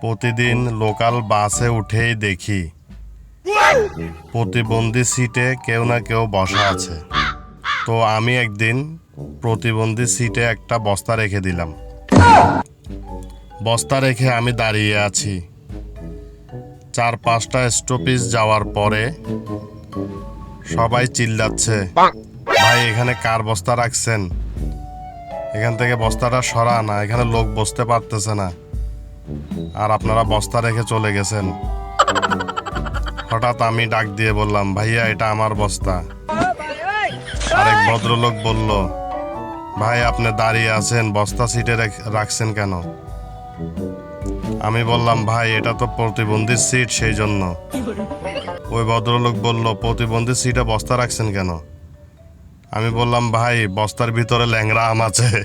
প্রতিদিন লোকাল বাসে উঠেই দেখি। প্রতিবন্ধী সিটে কেউ না কেউ বসা আছে। তো আমি একদিন প্রতিবন্ধী সিটে একটা বস্তা রেখে দিলাম। বস্তা রেখে আমি দাঁড়িয়ে আছি। চার পাঁচটা স্টপেজ যাওয়ার পরে সবাই চিল্লাচ্ছে, ভাই, এখানে কার বস্তা রাখছেন? এখান থেকে বস্তাটা সরা না এখানে লোক বসতে পারতেছে না। আর আপনারা বস্তা রেখে চলে গেছেন। হঠাৎ আমি ডাক দিয়ে বললাম, ভাইয়া, এটা আমার বস্তা। আরেক ভদ্রলোক বলল, ভাই, আপনি দাঁড়িয়ে আছেন, বস্তা সিটে রেখ- রাখছেন কেন? আমি বললাম, ভাই, এটা তো প্রতিবন্ধীর সিট সেই জন্য। ওই ভদ্রলোক বলল, প্রতিবন্ধী সিটে বস্তা রাখছেন কেন? আমি বললাম, ভাই, বস্তার ভিতরে ল্যাংরা আম আছে।